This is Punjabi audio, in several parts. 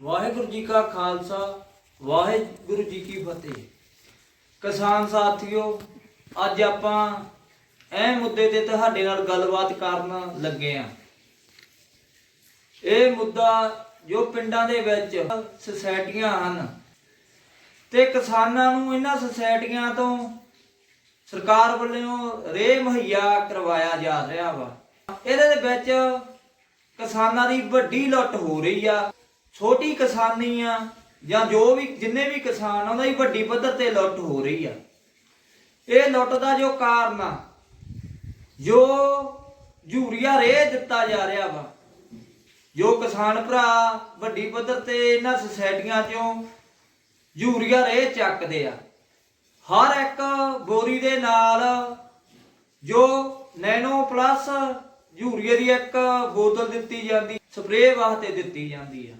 ਵਾਹਿਗੁਰੂ ਜੀ ਕਾ ਖਾਲਸਾ, ਵਾਹਿਗੁਰੂ ਜੀ ਕੀ ਫਤਿਹ। ਕਿਸਾਨ ਸਾਥੀਓ, ਅੱਜ ਆਪਾਂ ਇਹ ਮੁੱਦੇ ਤੇ ਤੁਹਾਡੇ ਨਾਲ ਗੱਲਬਾਤ ਕਰਨ ਲੱਗੇ ਆ ਇਹ ਮੁੱਦਾ ਜੋ ਪਿੰਡਾਂ ਦੇ ਵਿੱਚ ਸੁਸਾਇਟੀਆਂ ਹਨ ਤੇ ਕਿਸਾਨਾਂ ਨੂੰ ਇਹਨਾਂ ਸੁਸਾਇਟੀਆਂ ਤੋਂ ਸਰਕਾਰ ਵੱਲੋਂ ਰੇ ਮੁਹੱਈਆ ਕਰਵਾਇਆ ਜਾ ਰਿਹਾ ਵਾ। ਇਹਦੇ ਵਿੱਚ ਕਿਸਾਨਾਂ ਦੀ ਵੱਡੀ ਲੁੱਟ ਹੋ ਰਹੀ ਆ। ਛੋਟੀ ਕਿਸਾਨੀ ਆ ਜਾਂ ਜੋ ਵੀ, ਜਿੰਨੇ ਵੀ ਕਿਸਾਨ ਆ, ਉਹਨਾਂ ਦੀ ਵੱਡੀ ਪੱਧਰ ਤੇ ਲੁੱਟ ਹੋ ਰਹੀ ਆ। ਇਹ ਲੁੱਟ ਦਾ ਜੋ ਕਾਰਨ ਆ, ਜੋ ਯੂਰੀਆ ਰੇ ਦਿੱਤਾ ਜਾ ਰਿਹਾ ਵਾ, ਜੋ ਕਿਸਾਨ ਭਰਾ ਵੱਡੀ ਪੱਧਰ ਤੇ ਇਹਨਾਂ ਸੁਸਾਇਟੀਆਂ ਚੋਂ ਯੂਰੀਆ ਰੇ ਚੱਕਦੇ ਆ, ਹਰ ਇੱਕ ਬੋਰੀ ਦੇ ਨਾਲ ਜੋ ਨੈਨੋ ਪਲੱਸ ਯੂਰੀਆ ਦੀ ਇੱਕ ਬੋਤਲ ਦਿੱਤੀ ਜਾਂਦੀ, ਸਪਰੇਅ ਵਾਸਤੇ ਦਿੱਤੀ ਜਾਂਦੀ ਆ।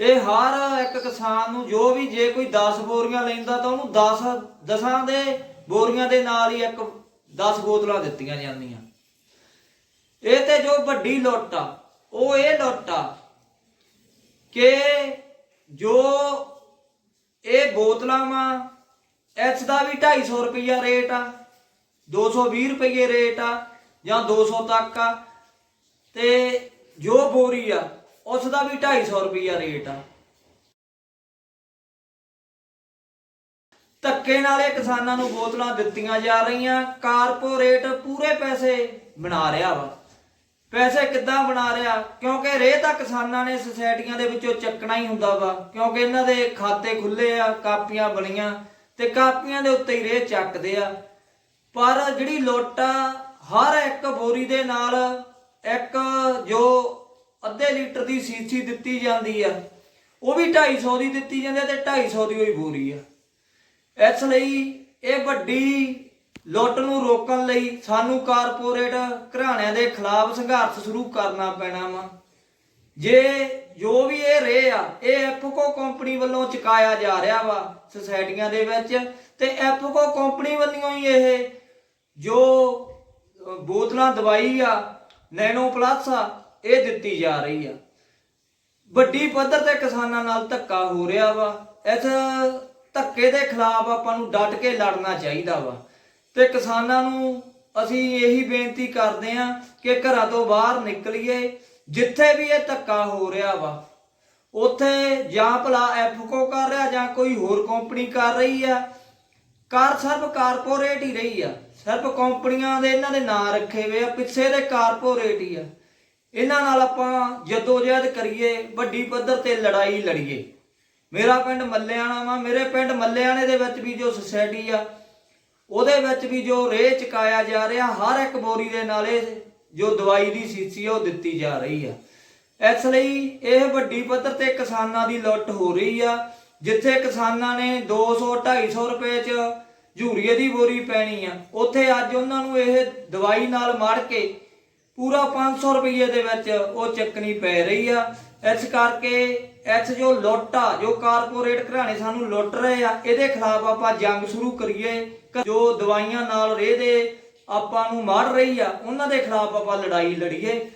ਇਹ ਹਰ ਇੱਕ ਕਿਸਾਨ ਨੂੰ ਜੋ ਵੀ ਜੇ ਕੋਈ 10 ਬੋਰੀਆਂ ਲੈਂਦਾ ਤਾਂ ਉਹਨੂੰ 10 ਦਸਾਂ ਦੇ ਬੋਰੀਆਂ ਦੇ ਨਾਲ ਹੀ ਇੱਕ 10 ਬੋਤਲਾਂ ਦਿੱਤੀਆਂ ਜਾਂਦੀਆਂ। ਇਹ ਤੇ ਜੋ ਵੱਡੀ ਲੁੱਟ ਆ, ਉਹ ਇਹ ਲੁੱਟ ਆ ਕਿ ਜੋ ਇਹ ਬੋਤਲਾਂ ਵਾ ਐਚ ਦਾ ਵੀ 250 ਰੁਪਈਆ ਰੇਟ ਆ 220 ਰੁਪਏ ਰੇਟ ਆ ਜਾਂ 200 ਤੱਕ ਆ, ਤੇ ਜੋ ਬੋਰੀ ਆ ਉਸ ਦਾ ਵੀ 250 ਰੁਪਈਆ ਰੇਟ ਆ। ਧੱਕੇ ਨਾਲ ਇਹ ਕਿਸਾਨਾਂ ਨੂੰ ਬੋਤਲਾਂ ਦਿੱਤੀਆਂ ਜਾ ਰਹੀਆਂ, ਕਾਰਪੋਰੇਟ ਪੂਰੇ ਪੈਸੇ ਬਣਾ ਰਿਹਾ ਵਾ। ਪੈਸੇ ਕਿੱਦਾਂ ਬਣਾ ਰਿਹਾ? ਕਿਉਂਕਿ ਰੇਹ ਤਾਂ ਕਿਸਾਨਾਂ ਨੇ ਸੁਸਾਇਟੀਆਂ ਦੇ ਵਿੱਚੋਂ ਚੱਕਣਾ ਹੀ ਹੁੰਦਾ ਵਾ। ਕਿਉਂਕਿ ਇਹਨਾਂ ਦੇ ਖਾਤੇ ਖੁੱਲੇ ਆ, ਕਾਪੀਆਂ ਬਣੀਆਂ ਤੇ ਕਾਪੀਆਂ ਦੇ ਉੱਤੇ ਹੀ ਰੇਹ ਚੱਕਦੇ ਆ। ਪਰ ਜਿਹੜੀ ਲੁੱਟ ਆ ਹਰ ਇੱਕ ਬੋਰੀ ਦੇ ਨਾਲ ਇੱਕ ਜੋ ਅੱਧੇ ਲੀਟਰ ਦੀ ਸੀਸੀ ਦਿੱਤੀ ਜਾਂਦੀ ਆ। ਉਹ ਵੀ 250 ਦੀ ਦਿੱਤੀ ਜਾਂਦੀ ਆ ਤੇ 250 ਦੀ ਹੋਈ ਬੋਰੀ ਆ। ਇਸ ਲਈ ਇਹ ਵੱਡੀ ਲੁੱਟ ਨੂੰ ਰੋਕਣ ਲਈ ਸਾਨੂੰ ਕਾਰਪੋਰੇਟ ਘਰਾਣਿਆਂ ਦੇ ਖਿਲਾਫ ਸੰਘਰਸ਼ ਸ਼ੁਰੂ ਕਰਨਾ ਪੈਣਾ ਵਾ। ਜੇ ਜੋ ਵੀ ਇਹ ਰੇ ਆ, ਇਹ ਐਫਕੋ ਕੰਪਨੀ ਵੱਲੋਂ ਚੁਕਾਇਆ ਜਾ ਰਿਹਾ ਵਾ ਸੁਸਾਇਟੀਆਂ ਦੇ ਵਿੱਚ ਤੇ ਐਫਕੋ ਕੰਪਨੀ ਵੱਲੋਂ ਹੀ ਇਹ ਜੋ ਬੋਤਲਾਂ ਦਵਾਈ ਆ, ਨੈਨੋ ਪਲੱਸ ਆ ਇਹ ਦਿੱਤੀ ਜਾ ਰਹੀ ਆ। ਵੱਡੀ ਪੱਧਰ ਤੇ ਕਿਸਾਨਾਂ ਨਾਲ ਧੱਕਾ ਹੋ ਰਿਹਾ ਵਾ। ਇਸ ਧੱਕੇ ਦੇ ਖਿਲਾਫ ਆਪਾਂ ਨੂੰ ਡਟ ਕੇ ਲੜਨਾ ਚਾਹੀਦਾ ਵਾ। ਤੇ ਕਿਸਾਨਾਂ ਨੂੰ ਅਸੀਂ ਇਹੀ ਬੇਨਤੀ ਕਰਦੇ ਆਂ ਕਿ ਘਰਾਂ ਤੋਂ ਬਾਹਰ ਨਿਕਲੀਏ। ਜਿੱਥੇ ਵੀ ਇਹ ਧੱਕਾ ਹੋ ਰਿਹਾ ਵਾ, ਉੱਥੇ ਜਾਂ ਭਲਾ ਐਫਕੋ ਕਰ ਰਿਹਾ ਜਾਂ ਕੋਈ ਹੋਰ ਕੰਪਨੀ ਕਰ ਰਹੀ ਆ। ਕਾਰ ਸਿਰਫ ਕਾਰਪੋਰੇਟ ਹੀ ਰਹੀ ਆ। ਸਿਰਫ ਕੰਪਨੀਆਂ ਦੇ ਇਹਨਾਂ ਦੇ ਨਾਂ ਰੱਖੇ ਹੋਏ ਆ, ਪਿੱਛੇ ਦੇ ਕਾਰਪੋਰੇਟ ਹੀ ਆ। ਇਹਨਾਂ ਨਾਲ ਆਪਾਂ ਜਦੋਜਹਿਦ ਕਰੀਏ, ਵੱਡੀ ਪੱਧਰ ਤੇ ਲੜਾਈ ਲੜੀਏ। ਮੇਰਾ ਪਿੰਡ ਮੱਲਿਆਣਾ ਵਾ, ਮੇਰੇ ਪਿੰਡ ਮੱਲਿਆਣੇ ਦੇ ਵਿੱਚ ਵੀ ਜੋ ਸੁਸਾਇਟੀ ਆ, ਉਹਦੇ ਵਿੱਚ ਵੀ ਜੋ ਰੇਹ ਚਕਾਇਆ ਜਾ ਰਿਹਾ, ਹਰ ਇੱਕ ਬੋਰੀ ਦੇ ਨਾਲੇ ਜੋ ਦਵਾਈ ਦੀ ਸੀਸੀ ਉਹ ਦਿੱਤੀ ਜਾ ਰਹੀ ਆ। ਇਸ ਲਈ ਇਹ ਵੱਡੀ ਪੱਧਰ ਤੇ ਕਿਸਾਨਾਂ ਦੀ ਲੁੱਟ ਹੋ ਰਹੀ ਆ, ਜਿੱਥੇ ਕਿਸਾਨਾਂ ਨੇ 200 250 ਰੁਪਏ ਚ ਝੂਰੀਏ ਦੀ ਬੋਰੀ ਪੈਣੀ ਆ। ਉੱਥੇ ਅੱਜ ਉਹਨਾਂ ਨੂੰ ਇਹ ਦਵਾਈ ਨਾਲ ਮੜ ਕੇ ਪੂਰਾ 500 ਰੁਪਏ ਦੇ ਵਿੱਚ ਉਹ ਚੱਕਣੀ ਪੈ ਰਹੀ ਆ। ਇਸ ਕਰਕੇ ਇਸ ਜੋ ਲੁੱਟ ਆ, ਜੋ ਕਾਰਪੋਰੇਟ ਘਰਾਣੇ ਸਾਨੂੰ ਲੁੱਟ ਰਹੇ ਆ, ਇਹਦੇ ਖਿਲਾਫ ਆਪਾਂ ਜੰਗ ਸ਼ੁਰੂ ਕਰੀਏ। ਜੋ ਦਵਾਈਆਂ ਨਾਲ ਰੇਹ ਦੇ ਆਪਾਂ ਨੂੰ ਮਾਰ ਰਹੀ ਆ, ਉਹਨਾਂ ਦੇ ਖਿਲਾਫ ਆਪਾਂ ਲੜਾਈ ਲੜੀਏ।